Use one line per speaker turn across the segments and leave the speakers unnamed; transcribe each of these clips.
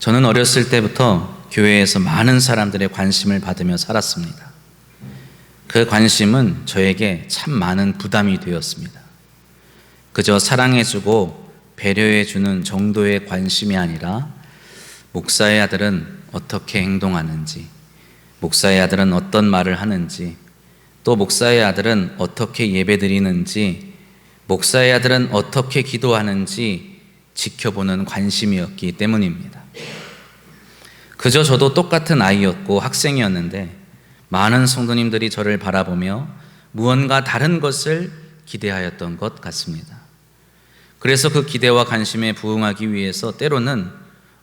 저는 어렸을 때부터 교회에서 많은 사람들의 관심을 받으며 살았습니다. 그 관심은 저에게 참 많은 부담이 되었습니다. 그저 사랑해주고 배려해주는 정도의 관심이 아니라 목사의 아들은 어떻게 행동하는지, 목사의 아들은 어떤 말을 하는지, 또 목사의 아들은 어떻게 예배 드리는지, 목사의 아들은 어떻게 기도하는지 지켜보는 관심이었기 때문입니다. 그저 저도 똑같은 아이였고 학생이었는데 많은 성도님들이 저를 바라보며 무언가 다른 것을 기대하였던 것 같습니다. 그래서 그 기대와 관심에 부응하기 위해서 때로는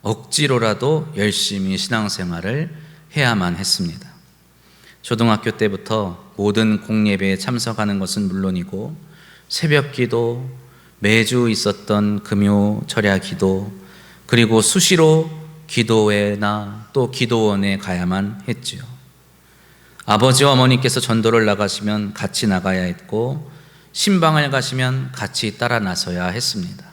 억지로라도 열심히 신앙생활을 해야만 했습니다. 초등학교 때부터 모든 공예배에 참석하는 것은 물론이고 새벽 기도, 매주 있었던 금요 철야 기도, 그리고 수시로 기도회나 또 기도원에 가야만 했지요. 아버지와 어머니께서 전도를 나가시면 같이 나가야 했고, 신방을 가시면 같이 따라 나서야 했습니다.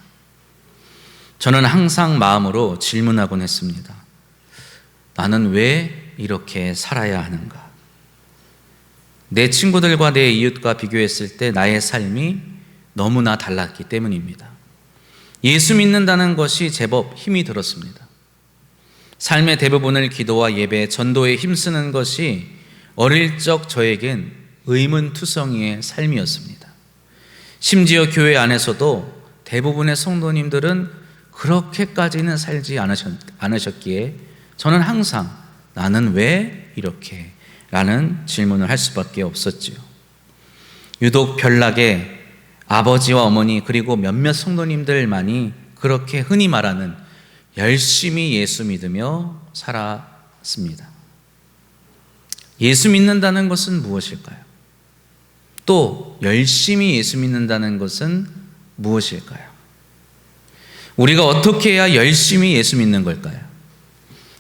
저는 항상 마음으로 질문하곤 했습니다. 나는 왜 이렇게 살아야 하는가? 내 친구들과 내 이웃과 비교했을 때 나의 삶이 너무나 달랐기 때문입니다. 예수 믿는다는 것이 제법 힘이 들었습니다. 삶의 대부분을 기도와 예배, 전도에 힘쓰는 것이 어릴 적 저에겐 의문투성이의 삶이었습니다. 심지어 교회 안에서도 대부분의 성도님들은 그렇게까지는 살지 않으셨, 기에 저는 항상 나는 왜 이렇게 라는 질문을 할 수밖에 없었지요. 유독 별나게 아버지와 어머니 그리고 몇몇 성도님들만이 그렇게 흔히 말하는 열심히 예수 믿으며 살았습니다. 예수 믿는다는 것은 무엇일까요? 또 열심히 예수 믿는다는 것은 무엇일까요? 우리가 어떻게 해야 열심히 예수 믿는 걸까요?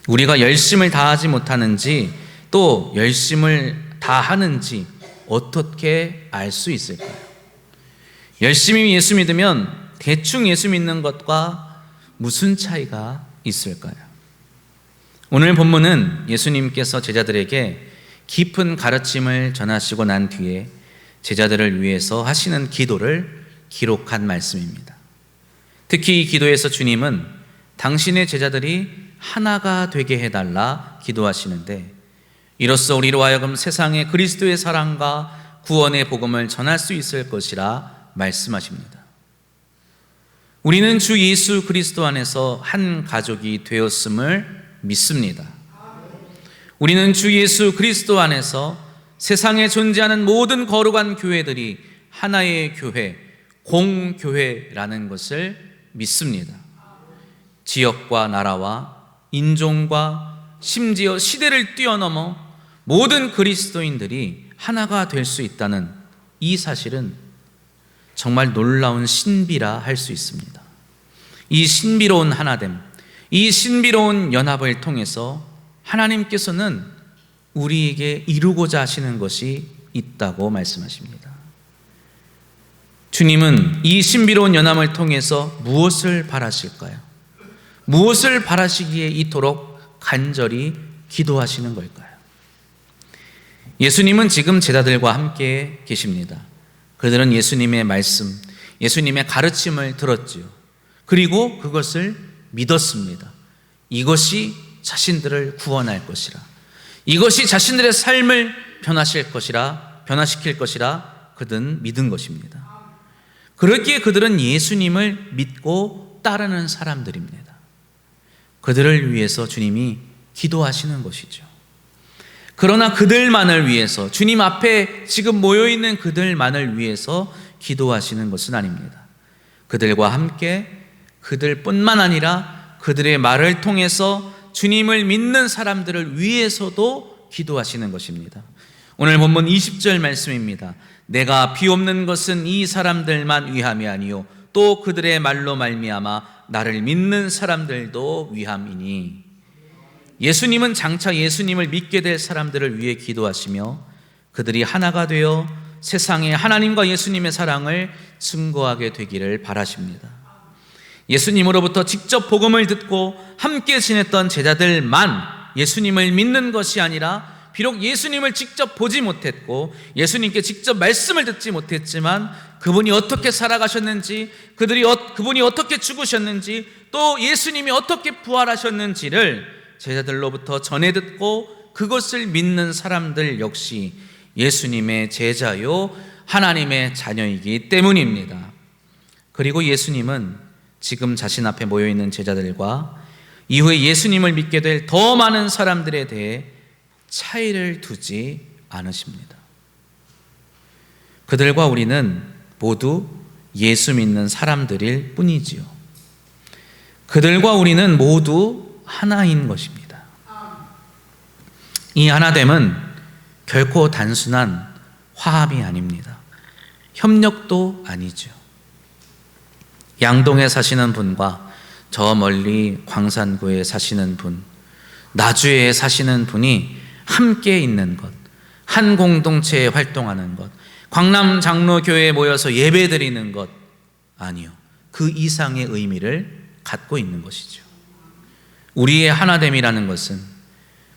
우리가 열심을 다하지 못하는지 또 열심을 다하는지 어떻게 알 수 있을까요? 열심히 예수 믿으면 대충 예수 믿는 것과 무슨 차이가 있을까요? 오늘 본문은 예수님께서 제자들에게 깊은 가르침을 전하시고 난 뒤에 제자들을 위해서 하시는 기도를 기록한 말씀입니다. 특히 이 기도에서 주님은 당신의 제자들이 하나가 되게 해달라 기도하시는데 이로써 우리로 하여금 세상에 그리스도의 사랑과 구원의 복음을 전할 수 있을 것이라 말씀하십니다. 우리는 주 예수 그리스도 안에서 한 가족이 되었음을 믿습니다. 우리는 주 예수 그리스도 안에서 세상에 존재하는 모든 거룩한 교회들이 하나의 교회, 공교회라는 것을 믿습니다. 지역과 나라와 인종과 심지어 시대를 뛰어넘어 모든 그리스도인들이 하나가 될 수 있다는 이 사실은 정말 놀라운 신비라 할 수 있습니다. 이 신비로운 하나됨, 이 신비로운 연합을 통해서 하나님께서는 우리에게 이루고자 하시는 것이 있다고 말씀하십니다. 주님은 이 신비로운 연합을 통해서 무엇을 바라실까요? 무엇을 바라시기에 이토록 간절히 기도하시는 걸까요? 예수님은 지금 제자들과 함께 계십니다. 그들은 예수님의 말씀, 예수님의 가르침을 들었지요. 그리고 그것을 믿었습니다. 이것이 자신들을 구원할 것이라. 이것이 자신들의 삶을 변화실 것이라, 변화시킬 것이라 그들은 믿은 것입니다. 그렇기에 그들은 예수님을 믿고 따르는 사람들입니다. 그들을 위해서 주님이 기도하시는 것이죠. 그러나 그들만을 위해서 주님 앞에 지금 모여 있는 그들만을 위해서 기도하시는 것은 아닙니다. 그들과 함께 그들뿐만 아니라 그들의 말을 통해서 주님을 믿는 사람들을 위해서도 기도하시는 것입니다. 오늘 본문 20절 말씀입니다. 내가 비 없는 것은 이 사람들만 위함이 아니요 또 그들의 말로 말미암아 나를 믿는 사람들도 위함이니 예수님은 장차 예수님을 믿게 될 사람들을 위해 기도하시며 그들이 하나가 되어 세상에 하나님과 예수님의 사랑을 증거하게 되기를 바라십니다. 예수님으로부터 직접 복음을 듣고 함께 지냈던 제자들만 예수님을 믿는 것이 아니라 비록 예수님을 직접 보지 못했고 예수님께 직접 말씀을 듣지 못했지만 그분이 어떻게 살아가셨는지 그들이 어, 그분이 어떻게 죽으셨는지 또 예수님이 어떻게 부활하셨는지를 제자들로부터 전해 듣고 그것을 믿는 사람들 역시 예수님의 제자요 하나님의 자녀이기 때문입니다. 그리고 예수님은 지금 자신 앞에 모여 있는 제자들과 이후에 예수님을 믿게 될 더 많은 사람들에 대해 차이를 두지 않으십니다. 그들과 우리는 모두 예수 믿는 사람들일 뿐이지요. 그들과 우리는 모두 하나인 것입니다. 이 하나됨은 결코 단순한 화합이 아닙니다. 협력도 아니죠. 양동에 사시는 분과 저 멀리 광산구에 사시는 분, 나주에 사시는 분이 함께 있는 것, 한 공동체에 활동하는 것, 광남 장로교회에 모여서 예배 드리는 것 아니요. 그 이상의 의미를 갖고 있는 것이죠. 우리의 하나됨이라는 것은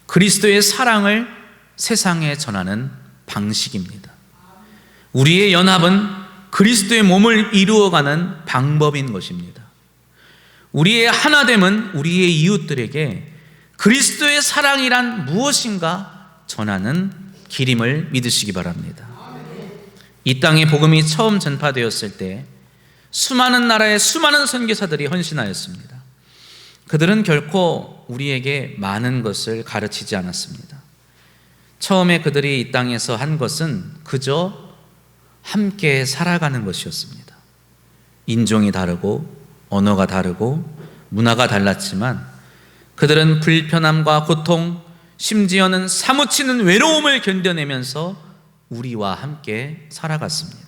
그리스도의 사랑을 세상에 전하는 방식입니다. 우리의 연합은 그리스도의 몸을 이루어가는 방법인 것입니다. 우리의 하나됨은 우리의 이웃들에게 그리스도의 사랑이란 무엇인가 전하는 길임을 믿으시기 바랍니다. 이 땅에 복음이 처음 전파되었을 때 수많은 나라의 수많은 선교사들이 헌신하였습니다. 그들은 결코 우리에게 많은 것을 가르치지 않았습니다. 처음에 그들이 이 땅에서 한 것은 그저 함께 살아가는 것이었습니다. 인종이 다르고 언어가 다르고 문화가 달랐지만 그들은 불편함과 고통, 심지어는 사무치는 외로움을 견뎌내면서 우리와 함께 살아갔습니다.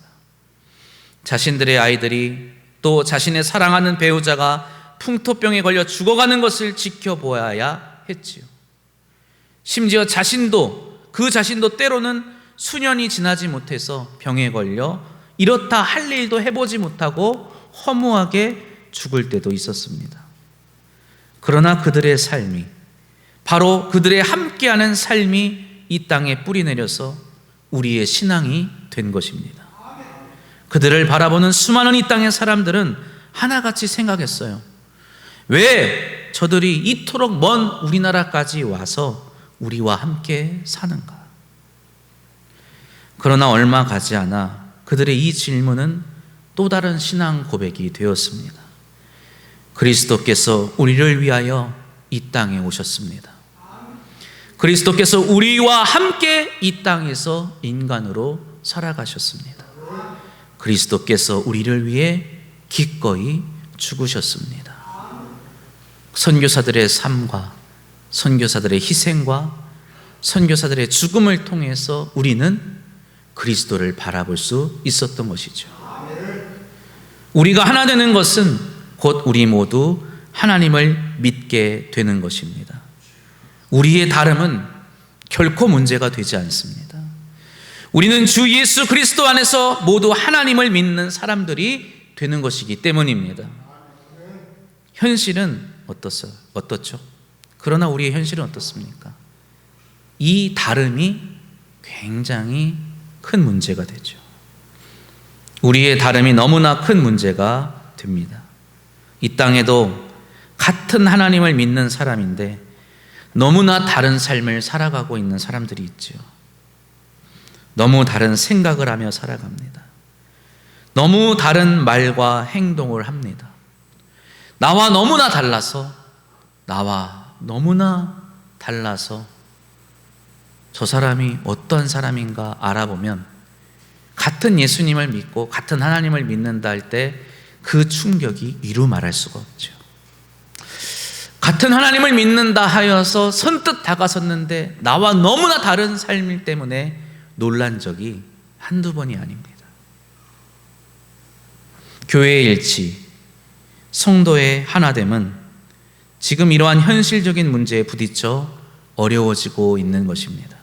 자신들의 아이들이 또 자신의 사랑하는 배우자가 풍토병에 걸려 죽어가는 것을 지켜보아야 했지요. 심지어 자신도 그 자신도 때로는 수년이 지나지 못해서 병에 걸려 이렇다 할 일도 해보지 못하고 허무하게 죽을 때도 있었습니다. 그러나 그들의 삶이 바로 그들의 함께하는 삶이 이 땅에 뿌리 내려서 우리의 신앙이 된 것입니다. 그들을 바라보는 수많은 이 땅의 사람들은 하나같이 생각했어요. 왜 저들이 이토록 먼 우리나라까지 와서 우리와 함께 사는가? 그러나 얼마 가지 않아 그들의 이 질문은 또 다른 신앙 고백이 되었습니다. 그리스도께서 우리를 위하여 이 땅에 오셨습니다. 그리스도께서 우리와 함께 이 땅에서 인간으로 살아가셨습니다. 그리스도께서 우리를 위해 기꺼이 죽으셨습니다. 선교사들의 삶과 선교사들의 희생과 선교사들의 죽음을 통해서 우리는 그리스도를 바라볼 수 있었던 것이죠. 우리가 하나 되는 것은 곧 우리 모두 하나님을 믿게 되는 것입니다. 우리의 다름은 결코 문제가 되지 않습니다. 우리는 주 예수 그리스도 안에서 모두 하나님을 믿는 사람들이 되는 것이기 때문입니다. 현실은 어떻어, 어떻죠? 그러나 우리의 현실은 어떻습니까? 이 다름이 굉장히 큰 문제가 되죠. 우리의 다름이 너무나 큰 문제가 됩니다. 이 땅에도 같은 하나님을 믿는 사람인데 너무나 다른 삶을 살아가고 있는 사람들이 있죠. 너무 다른 생각을 하며 살아갑니다. 너무 다른 말과 행동을 합니다. 나와 너무나 달라서, 나와 너무나 달라서 저 사람이 어떤 사람인가 알아보면 같은 예수님을 믿고 같은 하나님을 믿는다 할 때 그 충격이 이루 말할 수가 없죠. 같은 하나님을 믿는다 하여서 선뜻 다가섰는데 나와 너무나 다른 삶일 때문에 놀란 적이 한두 번이 아닙니다. 교회의 일치, 성도의 하나됨은 지금 이러한 현실적인 문제에 부딪혀 어려워지고 있는 것입니다.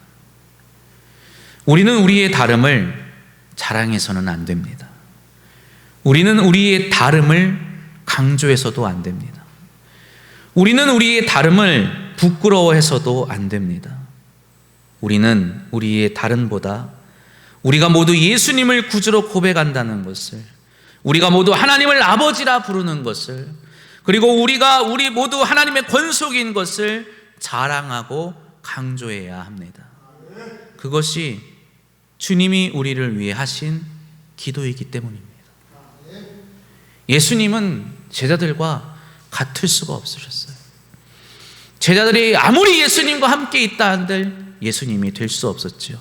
우리는 우리의 다름을 자랑해서는 안 됩니다. 우리는 우리의 다름을 강조해서도 안 됩니다. 우리는 우리의 다름을 부끄러워해서도 안 됩니다. 우리는 우리의 다름보다 우리가 모두 예수님을 구주로 고백한다는 것을 우리가 모두 하나님을 아버지라 부르는 것을 그리고 우리가 우리 모두 하나님의 권속인 것을 자랑하고 강조해야 합니다. 그것이 주님이 우리를 위해 하신 기도이기 때문입니다. 예수님은 제자들과 같을 수가 없으셨어요. 제자들이 아무리 예수님과 함께 있다 한들 예수님이 될 수 없었지요.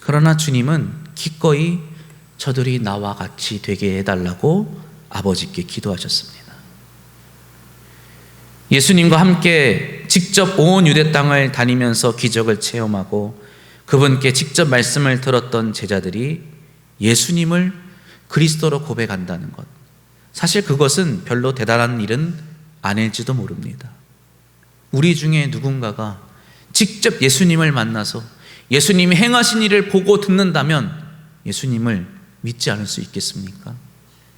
그러나 주님은 기꺼이 저들이 나와 같이 되게 해달라고 아버지께 기도하셨습니다. 예수님과 함께 직접 온 유대 땅을 다니면서 기적을 체험하고 그분께 직접 말씀을 들었던 제자들이 예수님을 그리스도로 고백한다는 것. 사실 그것은 별로 대단한 일은 아닐지도 모릅니다. 우리 중에 누군가가 직접 예수님을 만나서 예수님이 행하신 일을 보고 듣는다면 예수님을 믿지 않을 수 있겠습니까?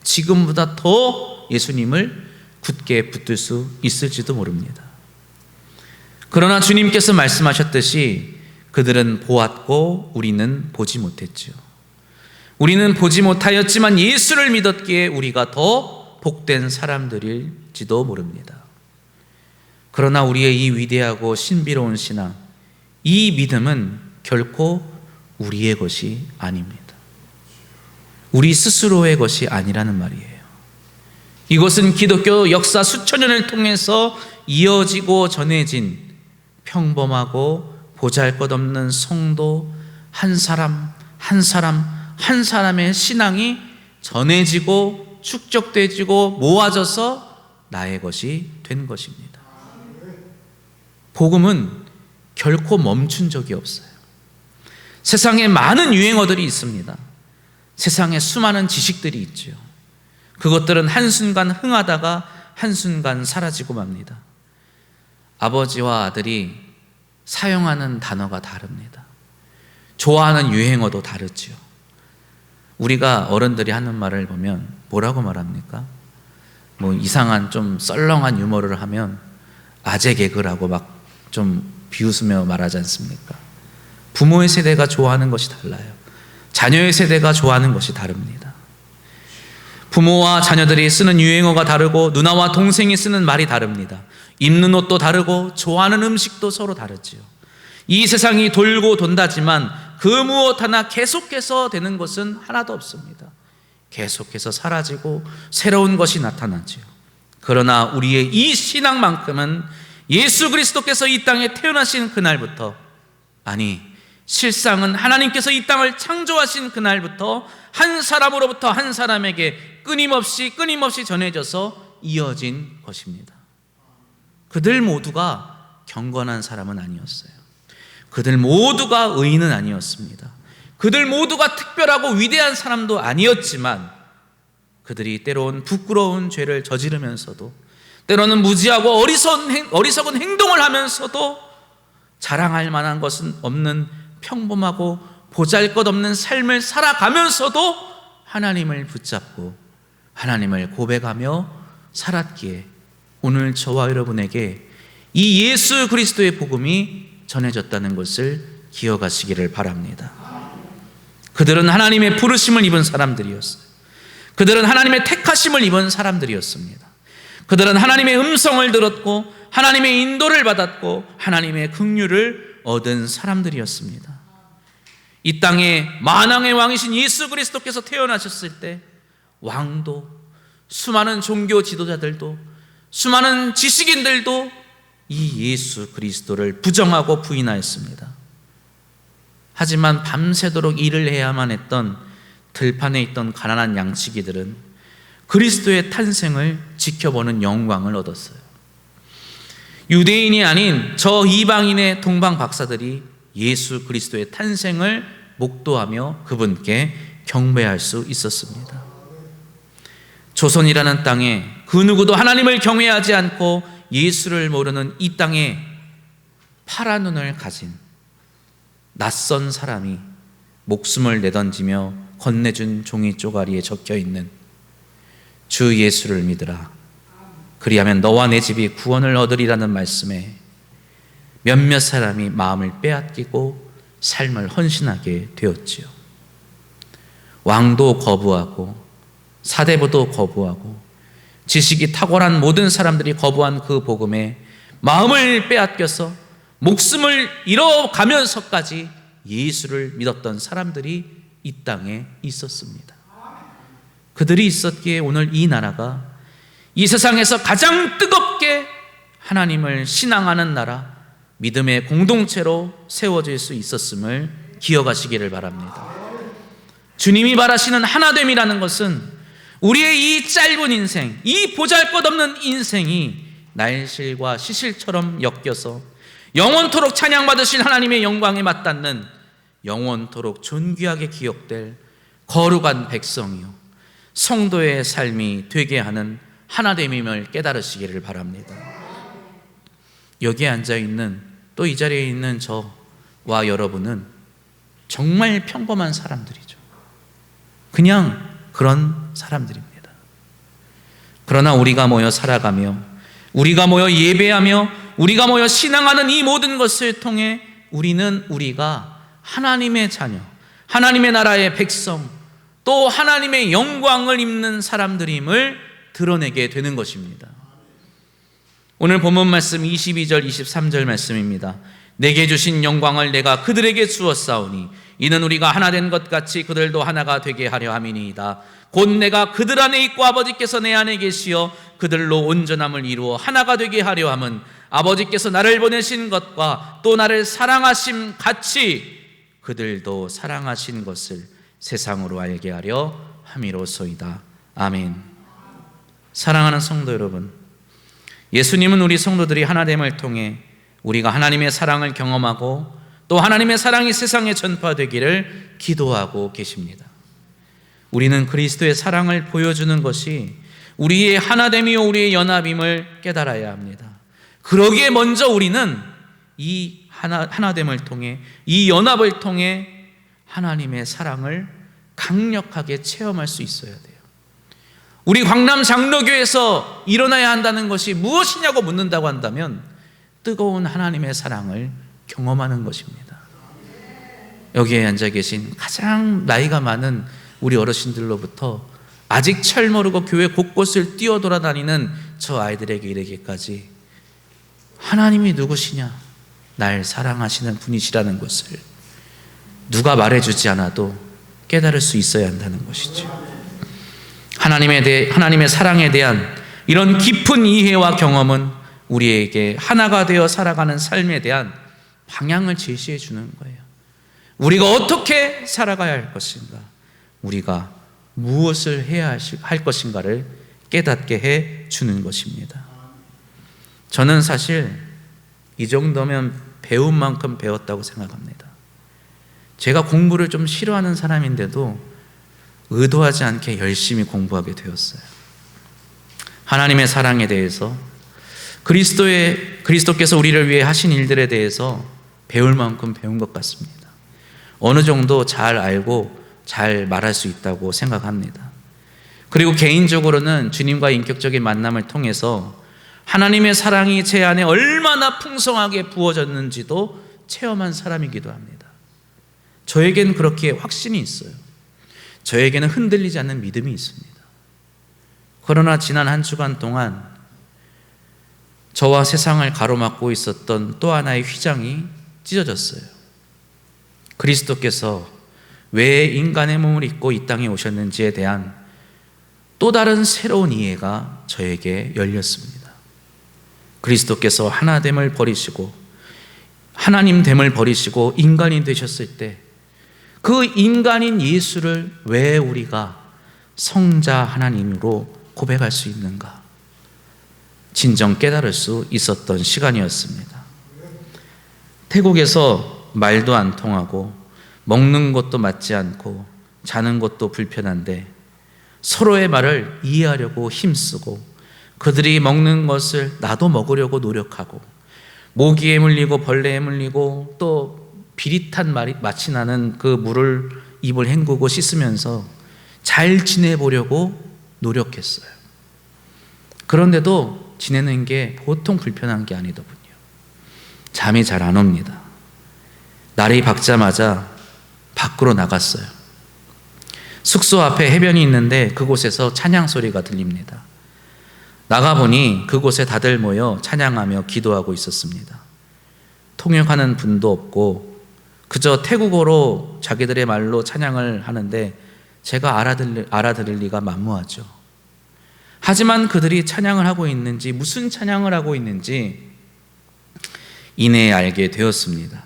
지금보다 더 예수님을 굳게 붙들 수 있을지도 모릅니다. 그러나 주님께서 말씀하셨듯이 그들은 보았고 우리는 보지 못했지요. 우리는 보지 못하였지만 예수를 믿었기에 우리가 더 복된 사람들일지도 모릅니다. 그러나 우리의 이 위대하고 신비로운 신앙, 이 믿음은 결코 우리의 것이 아닙니다. 우리 스스로의 것이 아니라는 말이에요. 이것은 기독교 역사 수천 년을 통해서 이어지고 전해진 평범하고 보잘 것 없는 성도 한 사람, 한 사람, 한 사람의 신앙이 전해지고 축적되지고 모아져서 나의 것이 된 것입니다. 복음은 결코 멈춘 적이 없어요. 세상에 많은 유행어들이 있습니다. 세상에 수많은 지식들이 있죠. 그것들은 한순간 흥하다가 한순간 사라지고 맙니다. 아버지와 아들이 사용하는 단어가 다릅니다. 좋아하는 유행어도 다르지요. 우리가 어른들이 하는 말을 보면 뭐라고 말합니까? 뭐 이상한 좀 썰렁한 유머를 하면 아재 개그라고 막 좀 비웃으며 말하지 않습니까? 부모의 세대가 좋아하는 것이 달라요. 자녀의 세대가 좋아하는 것이 다릅니다. 부모와 자녀들이 쓰는 유행어가 다르고 누나와 동생이 쓰는 말이 다릅니다. 입는 옷도 다르고 좋아하는 음식도 서로 다르지요. 이 세상이 돌고 돈다지만 그 무엇 하나 계속해서 되는 것은 하나도 없습니다. 계속해서 사라지고 새로운 것이 나타나지요. 그러나 우리의 이 신앙만큼은 예수 그리스도께서 이 땅에 태어나신 그날부터 아니 실상은 하나님께서 이 땅을 창조하신 그날부터 한 사람으로부터 한 사람에게 끊임없이 끊임없이 전해져서 이어진 것입니다. 그들 모두가 경건한 사람은 아니었어요. 그들 모두가 의인은 아니었습니다. 그들 모두가 특별하고 위대한 사람도 아니었지만 그들이 때론 부끄러운 죄를 저지르면서도 때로는 무지하고 어리석은, 행동을 하면서도 자랑할 만한 것은 없는 평범하고 보잘 것 없는 삶을 살아가면서도 하나님을 붙잡고 하나님을 고백하며 살았기에 오늘 저와 여러분에게 이 예수 그리스도의 복음이 전해졌다는 것을 기억하시기를 바랍니다. 그들은 하나님의 부르심을 입은 사람들이었어요. 그들은 하나님의 택하심을 입은 사람들이었습니다. 그들은 하나님의 음성을 들었고 하나님의 인도를 받았고 하나님의 긍휼을 얻은 사람들이었습니다. 이 땅에 만왕의 왕이신 예수 그리스도께서 태어나셨을 때 왕도 수많은 종교 지도자들도 수많은 지식인들도 이 예수 그리스도를 부정하고 부인하였습니다. 하지만 밤새도록 일을 해야만 했던 들판에 있던 가난한 양치기들은 그리스도의 탄생을 지켜보는 영광을 얻었어요. 유대인이 아닌 저 이방인의 동방 박사들이 예수 그리스도의 탄생을 목도하며 그분께 경배할 수 있었습니다. 조선이라는 땅에 그 누구도 하나님을 경외하지 않고 예수를 모르는 이 땅에 파란 눈을 가진 낯선 사람이 목숨을 내던지며 건네준 종이 쪼가리에 적혀 있는 주 예수를 믿으라. 그리하면 너와 내 집이 구원을 얻으리라는 말씀에 몇몇 사람이 마음을 빼앗기고 삶을 헌신하게 되었지요. 왕도 거부하고 사대부도 거부하고 지식이 탁월한 모든 사람들이 거부한 그 복음에 마음을 빼앗겨서 목숨을 잃어가면서까지 예수를 믿었던 사람들이 이 땅에 있었습니다. 그들이 있었기에 오늘 이 나라가 이 세상에서 가장 뜨겁게 하나님을 신앙하는 나라, 믿음의 공동체로 세워질 수 있었음을 기억하시기를 바랍니다. 주님이 바라시는 하나됨이라는 것은 우리의 이 짧은 인생, 이 보잘 것 없는 인생이 날실과 시실처럼 엮여서 영원토록 찬양받으신 하나님의 영광에 맞닿는 영원토록 존귀하게 기억될 거룩한 백성이요. 성도의 삶이 되게 하는 하나됨임을 깨달으시기를 바랍니다. 여기에 앉아 있는 또 이 자리에 있는 저와 여러분은 정말 평범한 사람들이죠. 그냥 그런 사람들입니다. 그러나 우리가 모여 살아가며 우리가 모여 예배하며 우리가 모여 신앙하는 이 모든 것을 통해 우리는 우리가 하나님의 자녀, 하나님의 나라의 백성, 또 하나님의 영광을 입는 사람들임을 드러내게 되는 것입니다. 오늘 본문 말씀 22절 23절 말씀입니다. 내게 주신 영광을 내가 그들에게 주었사오니 이는 우리가 하나 된 것 같이 그들도 하나가 되게 하려 함이니이다. 곧 내가 그들 안에 있고 아버지께서 내 안에 계시어 그들로 온전함을 이루어 하나가 되게 하려 함은 아버지께서 나를 보내신 것과 또 나를 사랑하심 같이 그들도 사랑하신 것을 세상으로 알게 하려 함이로소이다. 아멘. 사랑하는 성도 여러분, 예수님은 우리 성도들이 하나됨을 통해 우리가 하나님의 사랑을 경험하고 또 하나님의 사랑이 세상에 전파되기를 기도하고 계십니다. 우리는 그리스도의 사랑을 보여주는 것이 우리의 하나됨이요 우리의 연합임을 깨달아야 합니다. 그러기에 먼저 우리는 이 하나, 하나됨을 통해 이 연합을 통해 하나님의 사랑을 강력하게 체험할 수 있어야 돼요. 우리 광남 장로교에서 일어나야 한다는 것이 무엇이냐고 묻는다고 한다면 뜨거운 하나님의 사랑을 경험하는 것입니다. 여기에 앉아 계신 가장 나이가 많은 우리 어르신들로부터 아직 철 모르고 교회 곳곳을 뛰어 돌아다니는 저 아이들에게 이르기까지 하나님이 누구시냐? 날 사랑하시는 분이시라는 것을 누가 말해주지 않아도 깨달을 수 있어야 한다는 것이죠. 하나님에 대해, 하나님의 사랑에 대한 이런 깊은 이해와 경험은 우리에게 하나가 되어 살아가는 삶에 대한 방향을 제시해 주는 거예요. 우리가 어떻게 살아가야 할 것인가? 우리가 무엇을 해야 할 것인가를 깨닫게 해 주는 것입니다. 저는 사실 이 정도면 배운 만큼 배웠다고 생각합니다. 제가 공부를 좀 싫어하는 사람인데도 의도하지 않게 열심히 공부하게 되었어요. 하나님의 사랑에 대해서 그리스도의 그리스도께서 우리를 위해 하신 일들에 대해서 배울 만큼 배운 것 같습니다. 어느 정도 잘 알고 잘 말할 수 있다고 생각합니다. 그리고 개인적으로는 주님과 인격적인 만남을 통해서 하나님의 사랑이 제 안에 얼마나 풍성하게 부어졌는지도 체험한 사람이기도 합니다. 저에겐 그렇게 확신이 있어요. 저에게는 흔들리지 않는 믿음이 있습니다. 그러나 지난 한 주간 동안 저와 세상을 가로막고 있었던 또 하나의 휘장이 찢어졌어요. 그리스도께서 왜 인간의 몸을 입고 이 땅에 오셨는지에 대한 또 다른 새로운 이해가 저에게 열렸습니다. 그리스도께서 하나됨을 버리시고 하나님됨을 버리시고 인간이 되셨을 때 그 인간인 예수를 왜 우리가 성자 하나님으로 고백할 수 있는가? 진정 깨달을 수 있었던 시간이었습니다. 태국에서 말도 안 통하고 먹는 것도 맞지 않고 자는 것도 불편한데 서로의 말을 이해하려고 힘쓰고 그들이 먹는 것을 나도 먹으려고 노력하고 모기에 물리고 벌레에 물리고 또 비릿한 마치 나는 그 물을 입을 헹구고 씻으면서 잘 지내보려고 노력했어요. 그런데도 지내는 게 보통 불편한 게 아니더군요. 잠이 잘 안 옵니다. 날이 밝자마자 밖으로 나갔어요. 숙소 앞에 해변이 있는데 그곳에서 찬양 소리가 들립니다. 나가보니 그곳에 다들 모여 찬양하며 기도하고 있었습니다. 통역하는 분도 없고 그저 태국어로 자기들의 말로 찬양을 하는데 제가 알아들, 알아들을 리가 만무하죠. 하지만 그들이 찬양을 하고 있는지 무슨 찬양을 하고 있는지 이내에 알게 되었습니다.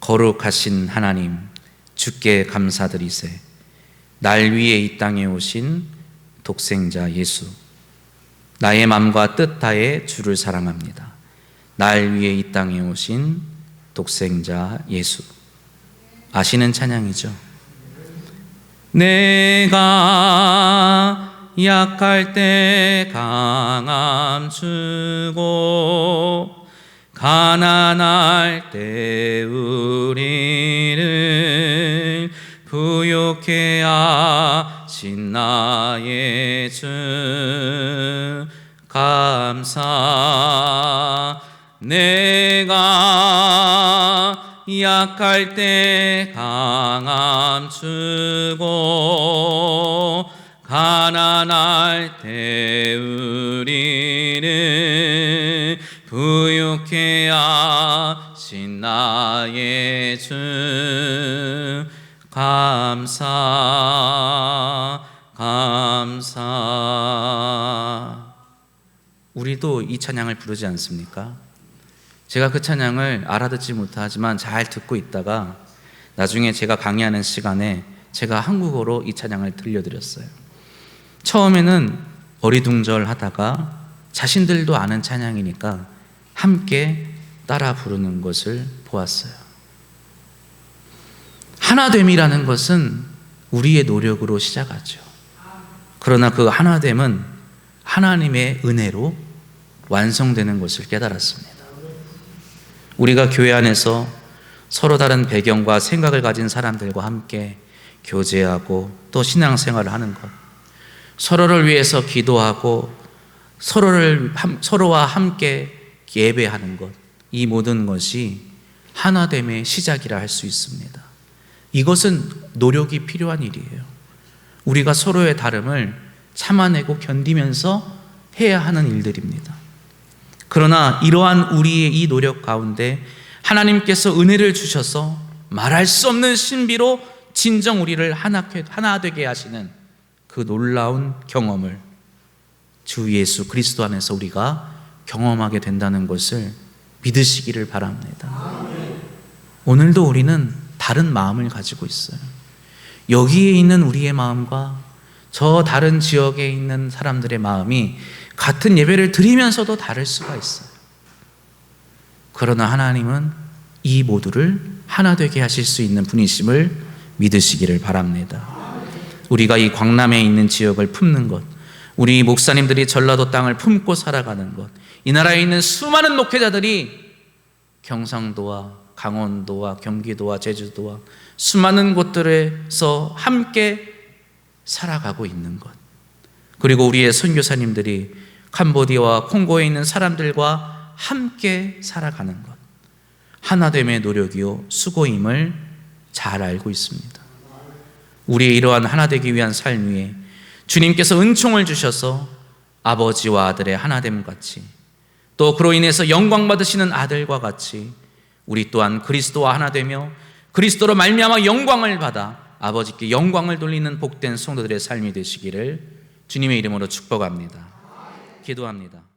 거룩하신 하나님 주께 감사드리세 날 위에 이 땅에 오신 독생자 예수 나의 마음과 뜻 다해 주를 사랑합니다. 날 위해 이 땅에 오신 독생자 예수. 아시는 찬양이죠. 내가 약할 때 강함 주고 가난할 때 우리를 부욕해 하신 나의 주 감사 내가 약할 때 강함 주고 가난할 때 우리를 부욕해 하신 나의 주 감사 감사 우리도 이 찬양을 부르지 않습니까? 제가 그 찬양을 알아듣지 못하지만 잘 듣고 있다가 나중에 제가 강의하는 시간에 제가 한국어로 이 찬양을 들려드렸어요. 처음에는 어리둥절하다가 자신들도 아는 찬양이니까 함께 따라 부르는 것을 보았어요. 하나됨이라는 것은 우리의 노력으로 시작하죠. 그러나 그 하나됨은 하나님의 은혜로 완성되는 것을 깨달았습니다. 우리가 교회 안에서 서로 다른 배경과 생각을 가진 사람들과 함께 교제하고 또 신앙생활을 하는 것, 서로를 위해서 기도하고 서로를 서로와 함께 예배하는 것, 이 모든 것이 하나됨의 시작이라 할 수 있습니다. 이것은 노력이 필요한 일이에요. 우리가 서로의 다름을 참아내고 견디면서 해야 하는 일들입니다. 그러나 이러한 우리의 이 노력 가운데 하나님께서 은혜를 주셔서 말할 수 없는 신비로 진정 우리를 하나, 하나 되게 하시는 그 놀라운 경험을 주 예수 그리스도 안에서 우리가 경험하게 된다는 것을 믿으시기를 바랍니다. 오늘도 우리는 다른 마음을 가지고 있어요. 여기에 있는 우리의 마음과 저 다른 지역에 있는 사람들의 마음이 같은 예배를 드리면서도 다를 수가 있어요. 그러나 하나님은 이 모두를 하나 되게 하실 수 있는 분이심을 믿으시기를 바랍니다. 우리가 이 광남에 있는 지역을 품는 것, 우리 목사님들이 전라도 땅을 품고 살아가는 것, 이 나라에 있는 수많은 목회자들이 경상도와 강원도와 경기도와 제주도와 수많은 곳들에서 함께 살아가고 있는 것. 그리고 우리의 선교사님들이 캄보디아와 콩고에 있는 사람들과 함께 살아가는 것. 하나됨의 노력이요, 수고임을 잘 알고 있습니다. 우리의 이러한 하나되기 위한 삶 위에 주님께서 은총을 주셔서 아버지와 아들의 하나됨 같이 또 그로 인해서 영광 받으시는 아들과 같이 우리 또한 그리스도와 하나 되며 그리스도로 말미암아 영광을 받아 아버지께 영광을 돌리는 복된 성도들의 삶이 되시기를 주님의 이름으로 축복합니다. 기도합니다.